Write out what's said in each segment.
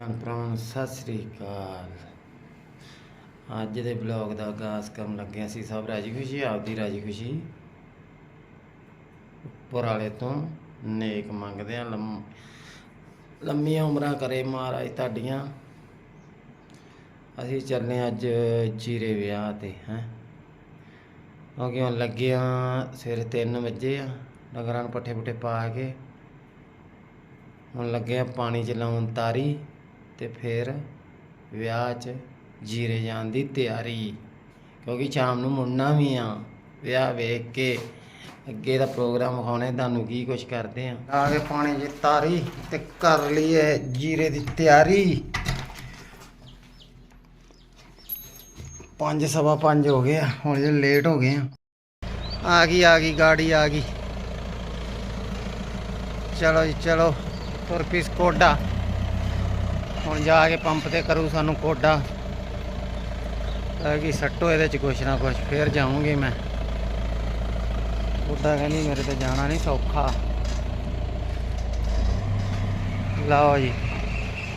ਭਰਾਵਾਂ ਸਤਿ ਸ੍ਰੀ ਅਕਾਲ। ਅੱਜ ਦੇ ਬਲੌਗ ਦਾ ਆਗਾਜ਼ ਕਰਨ ਲੱਗਿਆ ਸੀ ਸਭ ਰਾਜੀ ਖੁਸ਼ੀ, ਆਪਦੀ ਰਾਜੀ ਖੁਸ਼ੀ। ਉੱਪਰ ਵਾਲੇ ਤੋਂ ਨੇਕ ਮੰਗਦੇ ਆ ਲੰਮੀਆਂ ਉਮਰਾਂ ਕਰੇ ਮਹਾਰਾਜ ਤੁਹਾਡੀਆਂ। ਅਸੀਂ ਚੱਲੇ ਅੱਜ ਜੀਰੇ ਵਿਆਹ ਤੇ, ਹੈ। ਕਿਉਂਕਿ ਹੁਣ ਲੱਗੇ ਸਵੇਰੇ 3 ਵਜੇ ਆ, ਡੰਗਰਾਂ ਨੂੰ ਪੱਠੇ ਪੁੱਠੇ ਪਾ ਕੇ। ਹੁਣ ਲੱਗਿਆ ਪਾਣੀ ਚ ਲਾਉਣ ਤਾਰੀ। ਤੇ ਫਿਰ ਵਿਆਹ 'ਚ ਜੀਰੇ ਜਾਣ ਦੀ ਤਿਆਰੀ। ਕਿਉਂਕਿ ਸ਼ਾਮ ਨੂੰ ਮੁੜਨਾ ਵੀ ਆ, ਵਿਆਹ ਵੇਖ ਕੇ ਅੱਗੇ ਦਾ ਪ੍ਰੋਗਰਾਮ ਵਿਖਾਉਣੇ ਤੁਹਾਨੂੰ ਕੀ ਕੁਝ ਕਰਦੇ ਆ। ਆ ਕੇ ਪਾਣੀ 'ਚ ਤਾਰੀ ਤੇ ਕਰ ਲਈਏ ਜੀਰੇ ਦੀ ਤਿਆਰੀ। ਪੰਜ ਸਵਾ ਪੰਜ ਹੋ ਗਏ ਆ, ਹੁਣ ਜੇ ਲੇਟ ਹੋ ਗਏ ਆ। ਆ ਗਈ ਆ ਗਈ, ਗਾੜੀ ਆ ਗਈ। ਚਲੋ ਜੀ, ਚਲੋ, ਤੁਰ ਪੀ ਕੋਡਾ ਹੁਣ ਜਾ ਕੇ ਪੰਪ ਤੇ ਕਰੂ ਸਾਨੂੰ ਕੋਡਾ। ਤਾਂ ਕਿ ਸੱਟੋ ਇਹਦੇ ਚ ਕੁਛ ਨਾ ਕੁਛ ਫੇਰ ਜਾਊਂਗੀ ਮੈਂ। ਕੋਡਾ ਕਹਿੰਦੀ ਮੇਰੇ ਤੇ ਜਾਣਾ ਨਹੀਂ ਸੌਖਾ। ਲਓ ਜੀ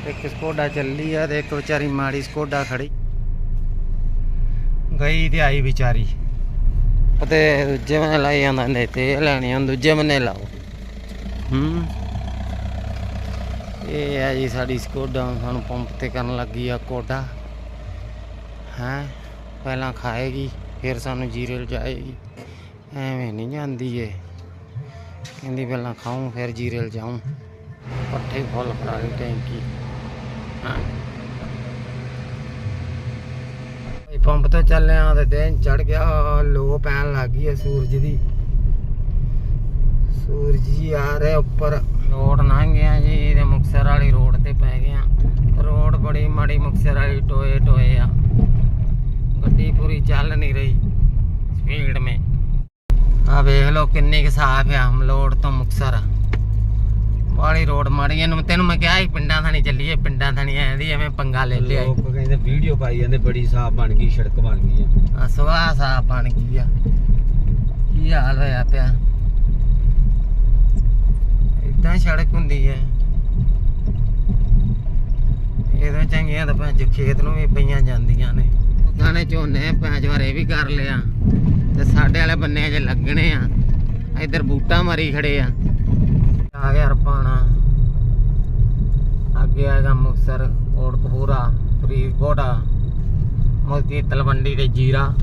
ਇੱਕ ਸਕੋਡਾ ਚੱਲੀ ਆ ਤੇ ਇੱਕ ਵਿਚਾਰੀ ਮਾੜੀ ਸਕੋਡਾ ਖੜੀ। ਗਈ ਤੇ ਆਈ ਵਿਚਾਰੀ। ਤੇ ਦੂਜੇ ਮਨੇ ਲਾਈ ਜਾਂਦਾ ਨੇ ਤੇ ਲੈਣੀ ਹੁਣ ਦੂਜੇ ਮਨੇ ਲਾਓ। ਹੂੰ। ਇਹ ਹੈ ਜੀ ਸਾਡੀ ਸਕੋਡਾ, ਸਾਨੂੰ ਪੰਪ ਤੇ ਕਰਨ ਲੱਗੀ ਆ ਕੋਡਾ ਹੈ, ਪਹਿਲਾਂ ਖਾਏਗੀ, ਫਿਰ ਸਾਨੂੰ ਜੀਰੇ ਲਜਾਏਗੀ। ਐਵੇਂ ਨਹੀਂ ਜਾਂਦੀ ਏ ਕਹਿੰਦੀ ਪਹਿਲਾਂ ਖਾਉਂ ਫਿਰ ਜੀਰੇ ਲਜਾਉਂ ਪੱਠੇ ਫੁੱਲ ਫੜਾ ਟੈਂਕੀ। ਇਹ ਪੰਪ ਤੋਂ ਚੱਲੇ ਆ ਤੇ ਦਿਨ ਚੜ ਗਿਆ, ਲੋ ਪੈਣ ਲੱਗ ਗਈ ਹੈ ਸੂਰਜ ਦੀ। ਸੂਰਜ ਜੀ ਆ ਰਿਹਾ ਉੱਪਰ। ਰੋਡ ਲੰਘ ਗਿਆ ਜੀ ਤੇ ਮੁਕਸਰ ਵਾਲੀ ਰੋਡ ਤੇ ਪੈ ਗਿਆ। ਰੋਡ ਬੜੀ ਮਾੜੀ ਮੁਕਸਰ ਵਾਲੀ ਟੋਏ ਟੋਏ ਆ। ਗੱਡੀ ਪੂਰੀ ਚੱਲ ਨਹੀਂ ਰਹੀ ਸਪੀਡ ਮੇ। ਆ ਵੇਖ ਲਓ ਕਿੰਨੀ ਕੁ ਸਾਫ਼ ਆ ਮਲੋੜ ਤੋਂ ਮੁਕਸਰ ਵਾਲੀ ਰੋਡ ਮਾੜੀ ਇਹਨੂੰ ਤੈਨੂੰ ਮੈਂ ਕਿਹਾ ਸੀ ਪਿੰਡਾਂ ਥਾਣੀ ਚੱਲੀਏ ਪਿੰਡਾਂ ਥਾਣੀ ਐਂਦੀ ਐਵੇਂ ਪੰਗਾ ਲੈ ਲਿਆ ਲੋਕ ਕਹਿੰਦੇ ਵੀਡੀਓ ਪਾਈ ਜਾਂਦੇ ਬੜੀ ਸਾਫ਼ ਬਣ ਗਈ ਸੜਕ ਬਣ ਗਈ ਆ। ਆ ਸਾਫ਼ ਬਣ ਗਈ ਆ। ਕੀ ਹਾਲ ਹੋਇਆ ਪਿਆ? ਇਦਾਂ ਸੜਕ ਹੁੰਦੀ ਹੈ। ਇਹਦੋਂ ਚੰਗੀਆਂ ਤਾਂ ਚੋ ਖੇਤ ਨੂੰ ਵੀ ਪਈਆਂ ਜਾਂਦੀਆਂ ਨੇ। ਗਾਣੇ ਝੋਨੇ ਭੈਣ ਵਾਰੇ ਵੀ ਕਰ ਲਿਆ। ਤੇ ਸਾਡੇ ਵਾਲੇ ਬੰਨੇ ਅਜੇ ਲੱਗਣੇ ਆ। ਇੱਧਰ ਬੂਟਾ ਮਾਰੀ ਖੜੇ ਆ। ਆ ਗਿਆ ਰਪਾਣਾ। ਅੱਗੇ ਆਏਗਾ ਮੁਕਸਰ ਕੋਟਕਪੂਰਾ ਫਰੀਦਕੋਟ ਮੋਤੀ ਤਲਵੰਡੀ ਤੇ ਜੀਰਾ।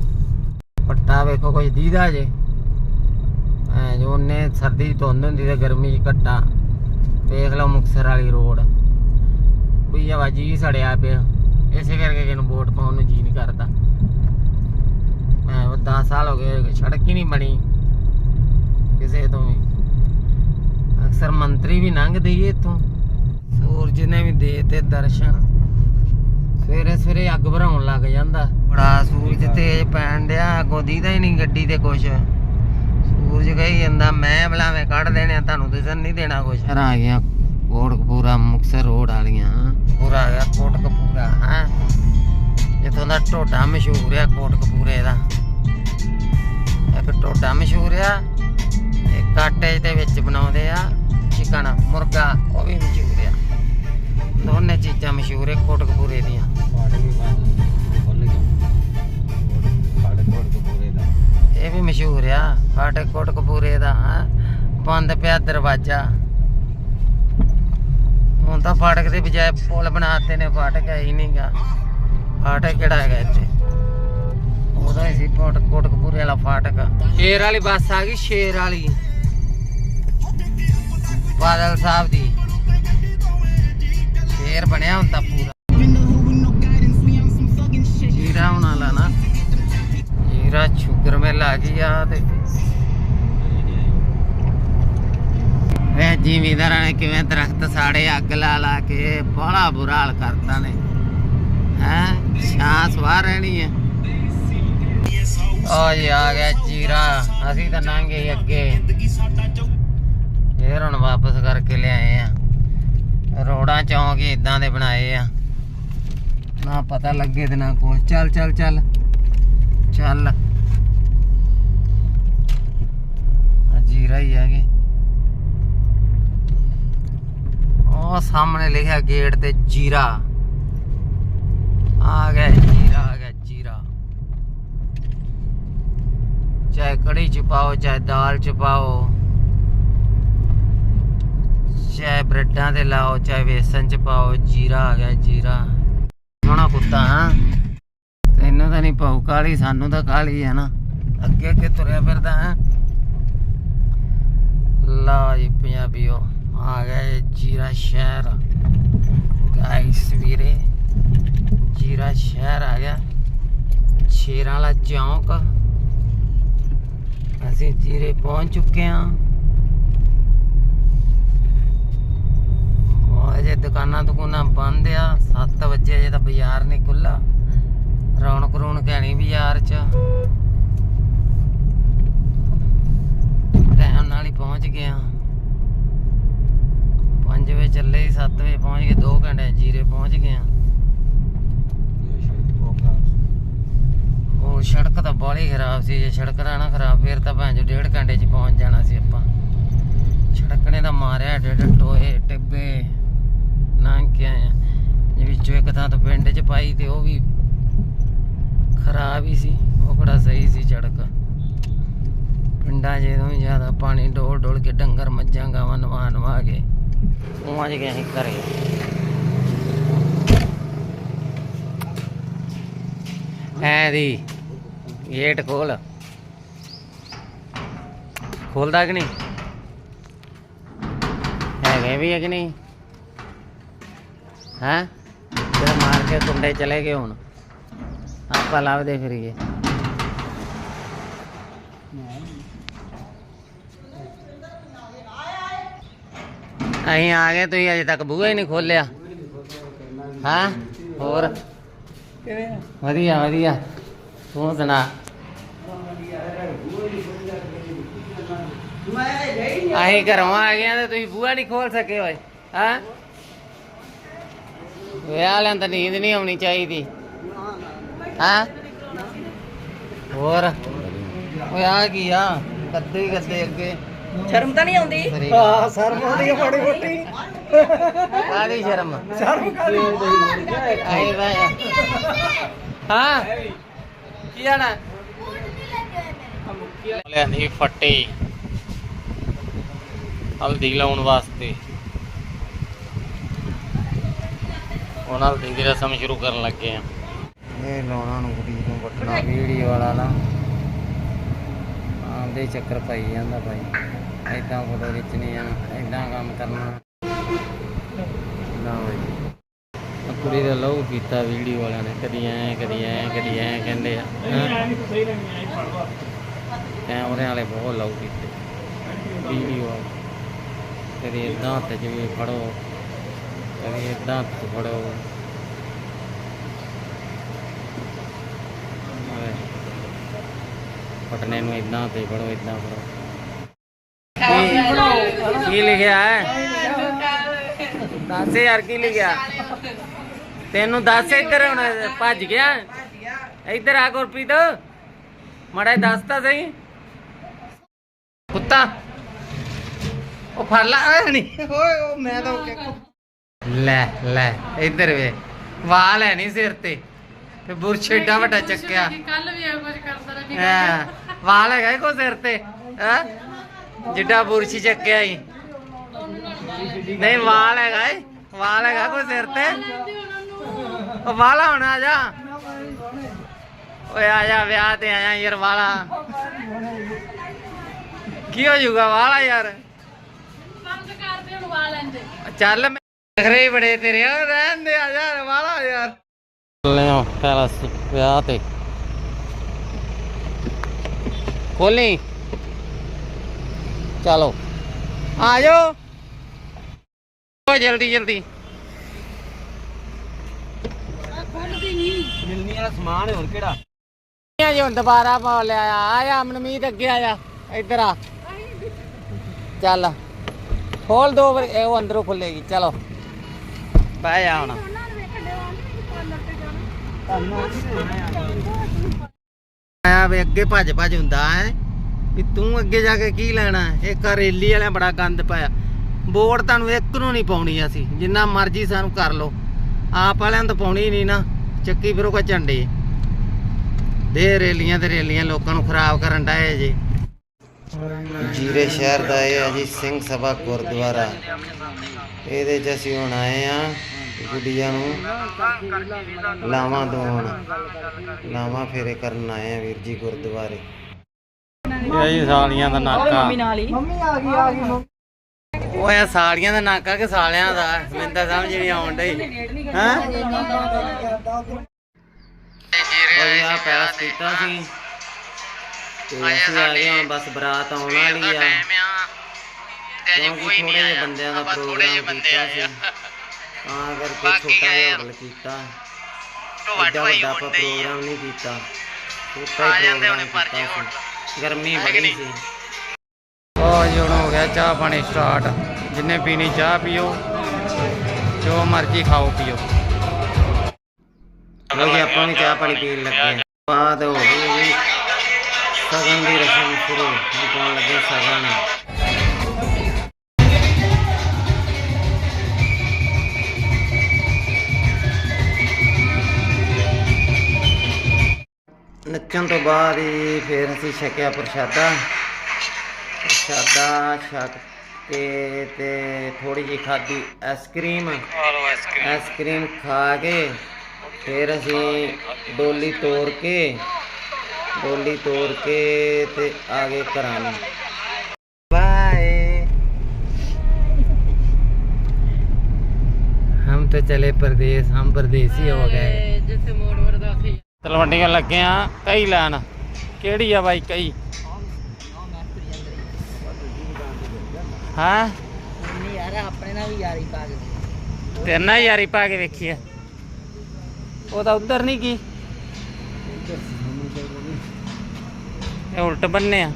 ਪੱਟਾ ਵੇਖੋ ਕੁਝ ਦੀਦਾ ਜੇ। ਐ ਜੋ ਨੇ ਸਰਦੀ ਧੁੰਦ ਹੁੰਦੀ ਤੇ ਗਰਮੀ ਚ ਘੱਟਾ ਵੇਖ ਲਓ ਮੁਕਸਰ ਵਾਲੀ ਰੋਡ। ਕੋਈ ਆਵਾਜੀ ਹੀ ਸੜਿਆ ਪਿਆ। ਇਸੇ ਕਰਕੇ ਕਿਨੂੰ ਵੋਟ ਪਾਉਣ ਨੂੰ ਜੀ ਨਹੀਂ ਕਰਦਾ। ਐ 10 ਸਾਲ ਹੋ ਗਏ, ਸੜਕ ਹੀ ਨਹੀਂ ਬਣੀ। ਕਿਸੇ ਤੋਂ ਵੀ। ਅਕਸਰ ਮੰਤਰੀ ਵੀ ਲੰਘਦੇ ਹੀ ਇੱਥੋਂ। ਸੂਰਜ ਨੇ ਵੀ ਦੇ ਤੇ ਦਰਸ਼ਨ। ਸਵੇਰੇ ਸਵੇਰੇ ਅੱਗ ਭਰਾਉਣ ਲੱਗ ਜਾਂਦਾ। ਬੜਾ ਸੂਰਜ ਤੇਜ਼ ਪੈਣ ਡਿਆ। ਅੱਗੋਂ ਦੀਦਾ ਹੀ ਨਹੀਂ ਗੱਡੀ ਤੇ ਕੁਛ। ਸੂਰਜ ਕਹੀ ਜਾਂਦਾ ਮੈਂ ਬਲਾਵੇਂ ਕੱਢ ਦੇਣੇ ਆ, ਤੁਹਾਨੂੰ ਦਿਸਣ ਨਹੀਂ ਦੇਣਾ ਫਿਰ ਆ ਗਿਆ ਕੋਟਕਪੂਰਾ ਮੁਕਸਰ ਰੋਡ ਵਾਲੀਆਂ। ਪੂਰਾ ਆ ਗਿਆ ਕੋਟਕਪੂਰਾ ਹੈ? ਜਿੱਥੋਂ ਦਾ ਟੋਡਾ ਮਸ਼ਹੂਰ ਆ ਕੋਟਕਪੂਰੇ ਦਾ। ਇੱਕ ਟੋਡਾ ਮਸ਼ਹੂਰ ਆ ਇੱਕ ਆਟੇ ਦੇ ਵਿੱਚ ਬਣਾਉਂਦੇ ਆ ਚਿਕਨ ਮੁਰਗਾ ਉਹ ਵੀ ਮਸ਼ਹੂਰ ਆ। ਦੋਨੇ ਚੀਜ਼ਾਂ ਮਸ਼ਹੂਰ ਆ ਕੋਟਕਪੂਰੇ ਦੀਆਂ। ਇਹ ਵੀ ਮਸ਼ਹੂਰ ਆ ਫਾਟਕ ਕੋਟਕਪੂਰੇ ਦਾ ਹੈਂ। ਬੰਦ ਪਿਆ ਦਰਵਾਜ਼ਾ। ਹੁਣ ਤਾਂ ਫਾਟਕ ਦੇ ਬਜਾਏ ਪੁਲ ਬਣਾਤੇ ਨੇ ਫਾਟਕ ਹੈ ਹੀ ਨਹੀਂਗਾ ਫਾਟਕ ਕਿਹੜਾ ਹੈਗਾ ਇੱਥੇ? ਉਹਦਾ ਹੀ ਸੀ ਕੋਟ ਕੋਟਕਪੂਰੇ ਵਾਲਾ ਫਾਟਕ। ਸ਼ੇਰ ਵਾਲੀ ਬੱਸ ਆ ਗਈ ਸ਼ੇਰ ਵਾਲੀ। ਬਾਦਲ ਸਾਹਿਬ ਦੀ। ਸ਼ੇਰ ਬਣਿਆ ਹੁੰਦਾ ਪੂਰਾ। ਜੀਰਾ ਹੁਣ ਵਾਲਾ ਨਾ ਜੀਰਾ ਸ਼ੂਗਰ ਮੇਲ ਆ ਗਈ ਆ ਤੇ ਵੇ ਜ਼ਿਮੀਦਾਰਾਂ ਨੇ ਕਿਵੇਂ ਦਰਖਤ ਸਾੜੇ, ਅੱਗ ਲਾ ਲਾ ਕੇ ਬੜਾ ਬੁਰਾ ਹਾਲ ਕਰਤਾ ਨੇ। ਹੈ? ਛਾਂ ਸਵਾਰ ਰਹਿਣੀ ਹੈ ਆ ਜੀ, ਆ ਗਿਆ ਜੀਰਾ ਅਸੀਂ ਤਾਂ ਲੰਘੇ ਹੀ ਅੱਗੇ। ਫੇਰ ਹੁਣ ਵਾਪਸ ਕਰਕੇ ਲਿਆਏ ਆ। ਰੋੜਾਂ ਚੌਂਕ ਹੀ ਇਦਾਂ ਦੇ ਬਣਾਏ ਆ। ਨਾ ਪਤਾ ਲੱਗੇ ਤੇ ਨਾ ਕੁਛ। ਚੱਲ ਚੱਲ ਚੱਲ। ਚੱਲ। ਜੀਰਾ ਹੀ ਹੈਗੇ ਉਹ ਸਾਹਮਣੇ ਲਿਖਿਆ ਗੇਟ ਤੇ ਜੀਰਾ। ਆ ਗਿਆ ਜੀਰਾ, ਆ ਗਿਆ ਜੀਰਾ। ਚਾਹੇ ਕੜੀ ਚ ਪਾਓ, ਚਾਹੇ ਦਾਲ ਚ ਪਾਓ। ਚਾਹੇ ਬ੍ਰੈਡਾਂ ਤੇ ਲਾਓ, ਚਾਹੇ ਵੇਸਣ ਚ ਪਾਓ, ਜੀਰਾ ਆ ਗਿਆ ਜੀਰਾ। ਸੋਹਣਾ ਕੁੱਤਾ, ਹਾਂ? ਤੈਨੂੰ ਤਾਂ ਨਹੀਂ ਪਾਉ ਕਾਲੀ ਸਾਨੂੰ ਤਾਂ ਕਾਲੀ ਹੈ ਨਾ। ਅੱਗੇ ਅੱਗੇ ਤੁਰਿਆ ਫਿਰਦਾ ਹੈ। ਲਓ ਜੀ ਪੰਜਾਬੀਓ, ਆ ਗਏ ਜੀਰਾ ਸ਼ਹਿਰ। ਗਾਇਸ ਵੀਰੇ, ਜੀਰਾ ਸ਼ਹਿਰ ਆ ਗਿਆ। ਸ਼ੇਰਾਂ ਵਾਲਾ ਚੌਂਕ। ਅਸੀਂ ਜੀਰੇ ਪਹੁੰਚ ਚੁੱਕੇ ਹਾਂ। ਉਹ ਅਜੇ ਦੁਕਾਨਾਂ ਦੁਕਾਨਾਂ ਬੰਦ ਆ 7 ਵਜੇ ਅਜੇ ਤਾਂ ਬਾਜ਼ਾਰ ਨਹੀਂ ਖੁੱਲਾ ਰੌਣਕ ਰੌਣਕ ਹੈ ਬਾਜ਼ਾਰ 'ਚ। ਟਾਈਮ ਨਾਲ ਹੀ ਪਹੁੰਚ ਗਏ 5 ਵਜੇ ਚੱਲੇ 7 ਵਜੇ ਪਹੁੰਚ ਗਏ 2 ਘੰਟੇ ਜੀਰੇ ਪਹੁੰਚ ਗਏ ਉਹ ਸੜਕ ਤਾਂ ਬਾਹਲੀ ਖਰਾਬ ਸੀ, ਜੇ ਸੜਕ ਨਾ ਖਰਾਬ, ਫੇਰ ਤਾਂ ਭੈਣ ਜੋ ਡੇਢ ਘੰਟੇ 'ਚ ਪਹੁੰਚ ਜਾਣਾ ਸੀ ਆਪਾਂ। ਸੜਕ ਨੇ ਤਾਂ ਮਾਰਿਆ ਡੇਢ ਟੋਏ, ਟਿੱਬੇ ਨਾਂ ਕੇ ਜੇ ਵਿੱਚੋਂ ਇੱਕ ਥਾਂ ਤੋਂ ਪਿੰਡ 'ਚ ਪਾਈ ਤੇ ਉਹ ਵੀ ਖਰਾਬ ਹੀ ਸੀ, ਉਹ ਬੜਾ ਸਹੀ ਸੀ ਸੜਕ ਪਿੰਡਾਂ 'ਚ ਹੀ ਜ਼ਿਆਦਾ ਪਾਣੀ ਡੋਲ ਡੋਲ ਕੇ ਡੰਗਰ ਮੱਝਾਂ ਗਾਵਾਂ ਨਵਾ ਨਵਾ ਕੇ ਉਹਾਂ 'ਚ ਗਏ ਅਸੀਂ ਘਰੇ। ਐ ਦੀ ਗੇਟ ਖੋਲ। ਖੋਲਦਾ ਕਿ ਨਹੀਂ? ਹੈਗੇ ਵੀ ਹੈ ਕਿ ਨਹੀਂ? ਹੈ? ਤੇ ਮਾਰ ਕੇ ਕੁੰਡੇ ਚਲੇ ਗਏ ਹੁਣ। ਆਪਾਂ ਲੱਭਦੇ ਫਿਰੀਏ। ਅਸੀਂ ਆ ਗਏ, ਤੁਸੀਂ ਅਜੇ ਤੱਕ ਬੂਹਾ ਹੀ ਨਹੀਂ ਖੋਲਿਆ ਹਾਂ? ਹੋਰ? ਵਧੀਆ ਵਧੀਆ। ਤੂੰ ਸੁਣਾ। ਅਸੀਂ ਘਰੋਂ ਆ ਗਏ ਤੇ ਤੁਸੀਂ ਬੂਹਾ ਨਹੀਂ ਖੋਲ ਸਕੇ ਓਏ ਹਾਂ? ਵਿਆਹ ਲੈਣ ਤਾਂ ਨੀਂਦ ਨਹੀਂ ਆਉਣੀ ਚਾਹੀਦੀ। ਹਾਂ? ਹੋਰ? ਓਏ ਆ ਕੀ ਆ? ਕੱਦੇ ਹੀ ਕੱਦੇ ਅੱਗੇ। ਸ਼ਰਮ ਤਾਂ ਨਹੀਂ ਆਉਂਦੀ? ਹਾਂ ਸ਼ਰਮ ਆਉਂਦੀ ਹੈ ਮਾੜੀ ਮੋਟੀ। ਕਾਦੀ ਸ਼ਰਮ। ਸ਼ਰਮ ਕਾਦੀ ਆਈ ਵਾ। ਹਾਂ? ਕੀ ਆਣਾ ਲਿਆਂਦੀ ਫੱਟੀ। ਹਲਦੀ ਲਾਉਣ ਵਾਸਤੇ। ਉਹਨਾਂ ਦੀ ਰਸਮ ਸ਼ੁਰੂ ਕਰਨ ਲੱਗੇ ਆ। ਇਹ ਲਾਉਣਾ ਨੂੰ ਕੁੜੀ ਨੂੰ ਵੱਟਣਾ ਵੀਡੀਓ ਵਾਲਾ ਨਾ। ਆਂਦੇ ਚੱਕਰ ਪਾਈ ਜਾਂਦਾ ਭਾਈ। ਐਦਾਂ ਫੋਟੋ ਖਿੱਚਣੀ ਆ ਐਦਾਂ ਕੰਮ ਕਰਨਾ। ਨਾ ਭਾਈ। ਕੁੜੀ ਦਾ ਲਹੂ ਪੀਤਾ ਵੀਡੀਓ ਵਾਲਿਆਂ ਨੇ, ਕਦੀ ਐ ਕਦੀ ਐ ਕਦੀ ਐ ਕਹਿੰਦੇ ਆ ਕੈਮਰੇ ਵਾਲੇ ਬਹੁਤ ਲਹੂ ਪੀਤੇ। ਵੀਡੀਓ ਵਾਲੇ। ਕਦੀ ਇਦਾਂ ਹੱਥ 'ਚ ਵੀ ਫੜੋ, ਕਦੀ ਇਦਾਂ ਹੱਥ 'ਚ ਫੜੋ। ਪਟਨੇ ਨੂੰ ਇਦਾਂ ਤੇ ਫੜੋ ਇਦਾਂ ਫੜੋ। ਕੀ- ਲਿਖਿਆ ਹੈ? ਦੱਸ ਯਾਰ ਕੀ ਲਿਖਿਆ? ਤੈਨੂੰ ਦੱਸ ਇੱਧਰ ਹੁਣ ਭੱਜ ਗਿਆ। ਇੱਧਰ ਆ ਗੁਰਪ੍ਰੀਤ। ਮੜਾ ਦੱਸ ਤਾਂ ਸਹੀ। ਕੁੱਤਾ। ਉਹ ਫੜ ਲਾ। ਨਹੀਂ। ਓਏ ਉਹ ਮੈਂ ਤਾਂ ਲੈ ਲੈ ਇੱਧਰ ਵੇ। ਵਾਲ ਹੈ ਨਹੀਂ ਸਿਰ ਤੇ। ਤੇ ਬੁਰਸ਼ ਏਡਾ ਵੱਡਾ ਚੱਕਿਆ। ਕੱਲ ਵੀ ਇਹ ਕੁਝ ਕਰਦਾ ਰਹੀ। ਹਾਂ। ਵਾਲ ਹੈਗਾ ਕੋ ਸਿਰ ਤੇ? ਹੈ? ਜਿੱਡਾ ਬੁਰਸ਼ ਚੱਕਿਆ ਈ। ਨਹੀਂ ਵਾਲ ਹੈਗਾ ਏ ਵਾਲ ਹੈਗਾ ਕੋ ਸਿਰ ਤੇ? ਉਹ ਵਾਲਾ ਹੁਣ ਆ ਜਾ। ਓਏ ਆ ਜਾ ਵਿਆਹ ਤੇ ਆਇਆ ਯਾਰ ਵਾਲਾ। ਕੀ ਹੋ ਜਾਊਗਾ ਵਾਲਾ ਯਾਰ? ਹੁਣ ਚੱਲ ਮੈਂ ਖਰੇ ਬੜੇ ਤੇਰੇ ਰਹਿਣ ਦੇ ਆ ਯਾਰ ਵਾਲਾ ਯਾਰ। ਆ ਪੈਲਸ ਵਿਆਹ ਤੇ। ਖੋਲੀ। ਚਲੋ। ਆ ਜਾਓ। ਓ ਜਲਦੀ ਜਲਦੀ। ਮਿਲਣੀ ਵਾਲਾ ਸਮਾਨ ਹੈ ਹੋਰ ਕਿਹੜਾ? ਆ ਜੀ ਹੁਣ ਦੁਬਾਰਾ ਪਾ ਲਿਆ ਆ। ਆ ਜਾ ਮਨਮੀਤ ਅੱਗੇ ਆ ਜਾ। ਇੱਧਰ ਆ। ਚੱਲ। ਖੋਲ ਦੋ ਵਾਰ ਇਹ ਉਹ ਅੰਦਰੋਂ ਖੁੱਲੇਗੀ। ਚਲੋ। ਬਹਿ ਜਾ ਹੁਣ। ਆਇਆ ਵੀ ਅੱਗੇ ਭੱਜ ਭੱਜ ਹੁੰਦਾ ਹੈ ਵੀ ਤੂੰ ਅੱਗੇ ਜਾ ਕੇ ਕੀ ਲੈਣਾ ਇਹ ਕਰੇਲੀ ਵਾਲਿਆਂ ਬੜਾ ਗੰਦ ਪਾਇਆ। ਵੋਟ ਤੁਹਾਨੂੰ ਇੱਕ ਨੂੰ ਨਹੀਂ ਪਾਉਣੀ ਅਸੀਂ, ਜਿੰਨਾ ਮਰਜ਼ੀ ਸਾਨੂੰ ਕਰ ਲਓ। ਆਪ ਵਾਲਿਆਂ ਨੂੰ ਪਾਉਣੀ ਨਹੀਂ ਨਾ, ਚੱਕੀ ਫਿਰੋ ਕਾ ਝੰਡੇ। ਦੇ ਰੇਲੀਆਂ ਤੇ ਰੇਲੀਆਂ ਲੋਕਾਂ ਨੂੰ ਖਰਾਬ ਕਰਨ ਡਾਏ ਜੀ। ਜੀਰੇ ਸ਼ਹਿਰ ਦਾ ਇਹ ਹੈ ਜੀ, ਸਿੰਘ ਸਭਾ ਗੁਰਦੁਆਰਾ। ਇਹਦੇ 'ਚ ਅਸੀਂ ਹੁਣ ਆਏ ਆ ਗੁੱਡੀਆਂ ਨੂੰ ਲਾਵਾਂ ਦਵਾਉਣ ਲਾਵਾਂ ਫੇਰੇ ਕਰਨ ਆਏ ਆ ਵੀਰ ਜੀ ਗੁਰਦੁਆਰੇ। ਇਹ ਜੀ ਸਾਲੀਆਂ ਦਾ ਨਾਕਾ। ਨਾਲ ਹੀ। ਓਏ ਸਾਲੀਆਂ ਦਾ ਨਾਕਾ ਕਿ ਸਾਲਿਆਂ ਦਾ? ਮੈਨੂੰ ਤਾਂ ਸਮਝ ਨਹੀਂ ਆਉਣ ਡਈ। ਹਾਂ? ਓਏ ਆ ਪੈਸ ਕੀਤਾ ਸੀ। ਤੇ ਅਸੀਂ ਆ ਗਏ ਹੁਣ ਬਸ ਬਰਾਤ ਆਉਣ ਵਾਲੀ ਆ। ਕਿਉਂਕਿ ਥੋੜੇ ਜਿਹੇ ਬੰਦਿਆਂ ਦਾ ਪ੍ਰੋਗਰਾਮ ਕੀਤਾ ਸੀ। ਤਾਂ ਕਰਕੇ ਛੋਟਾ ਜਿਹਾ ਹੋਟਲ ਕੀਤਾ। ਵੱਡਾ ਵੱਡਾ ਆਪਾਂ ਪ੍ਰੋਗਰਾਮ ਨਹੀਂ ਕੀਤਾ। ਛੋਟਾ ਹੀ ਪ੍ਰੋਗਰਾਮ ਕੀਤਾ ਸੀ। ਗਰਮੀ ਬੜੀ ਸੀ। ਉਹ ਜੀ ਹੁਣ ਹੋ ਗਿਆ ਚਾਹ ਪਾਣੀ ਸਟਾਰਟ ਜਿੰਨੇ ਪੀਣੀ ਚਾਹ ਪੀਓ ਜੋ ਮਰਜ਼ੀ ਖਾਓ ਪੀਓ। ਲੋ ਜੀ ਆਪਾਂ ਵੀ ਚਾਹ ਪਾਣੀ ਪੀਣ ਲੱਗੇ ਹਾਂ। ਬਾਅਦ ਹੋ ਗਈ ਜੀ ਸਗਨ ਦੀ ਰਸਮ ਸ਼ੁਰੂ। ਹੁਣ ਲੱਗੇ ਸਗਨ। ਨੱਚਣ ਤੋਂ ਬਾਅਦ ਹੀ ਫਿਰ ਅਸੀਂ ਛਕਿਆ ਪ੍ਰਸ਼ਾਦਾ। ਪ੍ਰਸ਼ਾਦਾ ਛਕ ਕੇ ਤੇ ਥੋੜੀ ਜਿਹੀ ਖਾਦੀ ਆਈਸਕ੍ਰੀਮ ਆਈਸਕ੍ਰੀਮ ਖਾ ਕੇ ਫਿਰ ਅਸੀਂ ਡੋਲੀ ਤੋੜ ਕੇ ਡੋਲੀ ਤੋੜ ਕੇ ਤੇ ਆ ਗਏ ਘਰਾਂ। ਨੂੰ ਬਾਏ। ਹਮ ਤਾਂ ਚਲੇ ਪ੍ਰਦੇਸ਼ ਹਮ ਪ੍ਰਦੇਸੀ ਹੋ ਗਏ। ਜਿੱਥੇ ਮੋੜ ਵਰਦਾ ਸੀ ਤਲਵੰਡੀਆਂ ਲੱਗੇ ਆ ਕਈ ਲੈਣ। ਕਿਹੜੀ ਆ ਬਾਈ, ਕਈ? ਹਾਂ? ਨਹੀਂ ਯਾਰ ਆਪਣੇ ਨਾਲ ਵੀ ਯਾਰੀ ਪਾ ਕੇ ਤੇਰੇ ਨਾਲ ਯਾਰੀ ਪਾ ਕੇ ਵੇਖੀ ਆ। ਉਹ ਤਾਂ ਉਧਰ ਨਹੀਂ ਕੀ ਇਹ ਉਲਟ ਬੰਨੇ ਆ।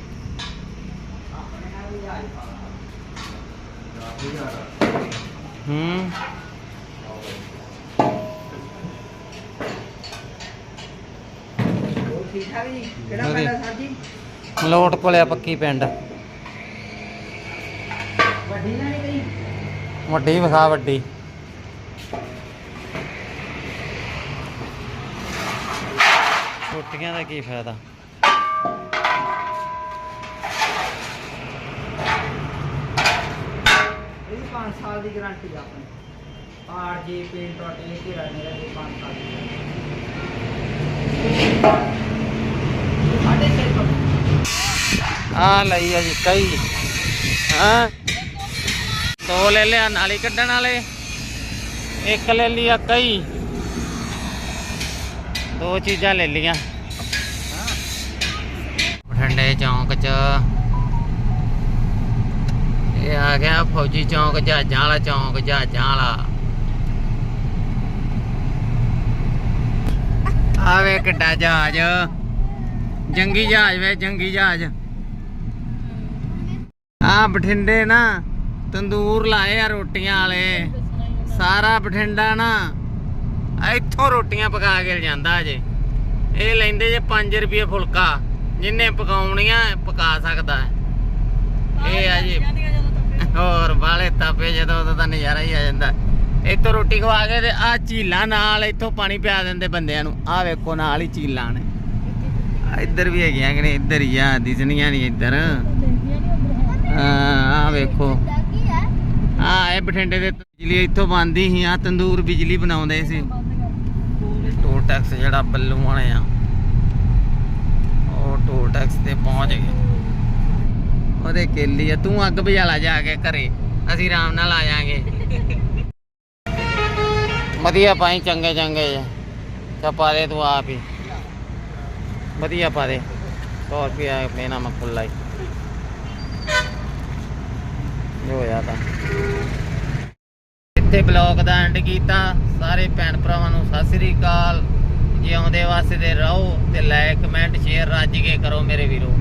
ਹੂੰ। ਠੀਕ ਠਾਕ ਜੀ? ਕਿਹੜਾ ਪਿੰਡ ਆ ਸਰ ਜੀ ਲੋਟ ਕੋਲੇ ਆ ਪੱਕੀ ਪਿੰਡ। ਵੱਡੀ ਨਾ ਨਹੀਂ ਗਈ ਵੱਡੀ ਵਿਖਾ ਵੱਡੀ। ਛੋਟੀਆਂ ਦਾ ਕੀ ਫਾਇਦਾ? ਇਹ 5 ਸਾਲ ਦੀ ਗਾਰੰਟੀ ਆ ਆਪਣੀ। ਆਰ ਜੀ ਪੇਂਟ ਟੋਟੇ ਘੇਰਾ ਮੇਰਾ ਇਹ 5 ਸਾਲ ਦੀ ਸਾਡੇ ਸਿਰ ਤੋਂ ਆ ਲਈ ਆ ਜੀ ਕਈ। ਹਾਂ? ਦੋ ਲੈ ਲਿਆ, ਨਾਲੀ ਕੱਢਣ ਵਾਲੇ। ਇੱਕ ਲੈ ਲਿਆ ਕਈ। ਦੋ ਚੀਜ਼ਾਂ ਲੈ ਲੀਆਂ ਬਠਿੰਡੇ ਚੌਂਕ 'ਚ। ਇਹ ਆ ਗਿਆ ਫੌਜੀ ਚੌਂਕ, ਜਹਾਜ਼ਾਂ ਵਾਲਾ ਚੌਂਕ, ਜਹਾਜ਼ਾਂ ਵਾਲਾ। ਆਵੇ ਕਿੱਡਾ ਜਹਾਜ਼। ਜੰਗੀ ਜਹਾਜ਼ ਵੇ, ਜੰਗੀ ਜਹਾਜ਼। ਆ ਬਠਿੰਡੇ ਨਾ, ਤੰਦੂਰ ਲਾਏ ਆ ਰੋਟੀਆਂ ਵਾਲੇ। ਸਾਰਾ ਬਠਿੰਡਾ ਨਾ, ਇੱਥੋਂ ਰੋਟੀਆਂ ਪਕਾ ਕੇ ਜਾਂਦਾ ਜੇ। ਇਹ ਲੈਂਦੇ ਜੇ 5 ਰੁਪਏ ਫੁਲਕਾ, ਜਿੰਨੇ ਪਕਾਉਣੀਆਂ ਪਕਾ ਸਕਦਾ ਇਹ ਆ ਜੀ। ਹੋਰ ਬਾਲੇ ਤਾਪੇ ਜਦੋਂ ਉਦੋਂ ਤਾਂ ਨਜ਼ਾਰਾ ਹੀ ਆ ਜਾਂਦਾ। ਇੱਥੋਂ ਰੋਟੀ ਖਵਾ ਕੇ ਤੇ ਆ ਝੀਲਾਂ ਨਾਲ ਇੱਥੋਂ ਪਾਣੀ ਪਿਆ ਦਿੰਦੇ ਬੰਦਿਆਂ ਨੂੰ। ਆ ਵੇਖੋ, ਨਾਲ ਹੀ ਝੀਲਾਂ ਨੇ। ਇੱਧਰ ਵੀ ਹੈਗੀਆਂ ਕਿ ਨਹੀਂ? ਇੱਧਰ ਹੀ ਆ, ਦਿਸਣੀਆਂ ਨਹੀਂ ਇੱਧਰ। ਆ ਵੇਖੋ। ਆ ਇਹ ਬਠਿੰਡੇ ਦੇ ਬਿਜਲੀ ਇੱਥੋਂ ਬੰਦੀ ਸੀ ਆ ਤੰਦੂਰ ਬਿਜਲੀ ਬਣਾਉਂਦੇ ਸੀ। ਟੋਲ ਟੈਕਸ ਜਿਹੜਾ ਬੱਲੂ ਵਾਲੇ ਆ, ਉਹ ਟੋਲ ਟੈਕਸ ਤੇ ਪਹੁੰਚ ਗਏ। ਉਹਦੇ ਕੇਲੀ ਆ, ਤੂੰ ਅੱਗ ਬੁਝਾ ਜਾ ਕੇ ਘਰੇ, ਅਸੀਂ ਆਰਾਮ ਨਾਲ ਆ ਜਾਾਂਗੇ। ਵਧੀਆ ਪਾਈ ਚੰਗੇ ਚੰਗੇ ਜੇ। ਪਾ ਦੇ ਤੂੰ ਆਪ ਹੀ। ਵਧੀਆ ਪਾ ਦੇ। 100 ਰੁਪਿਆ ਮੇਨਾ ਮੈਂ ਖੁੱਲਾ ਹੀ ਜੋ ਹੋਇਆ ਤਾਂ ਇੱਥੇ ਬਲੌਗ ਦਾ ਐਂਡ ਕੀਤਾ। ਸਾਰੇ ਭੈਣ ਭਰਾਵਾਂ ਨੂੰ ਸਤਿ ਸ੍ਰੀ ਅਕਾਲ। ਜੇ ਆਉਂਦੇ ਵਾਸਤੇ ਰਹੋ ਤੇ ਲਾਈਕ ਕਮੈਂਟ ਸ਼ੇਅਰ ਰੱਜ ਕੇ ਕਰੋ ਮੇਰੇ ਵੀਰੋ।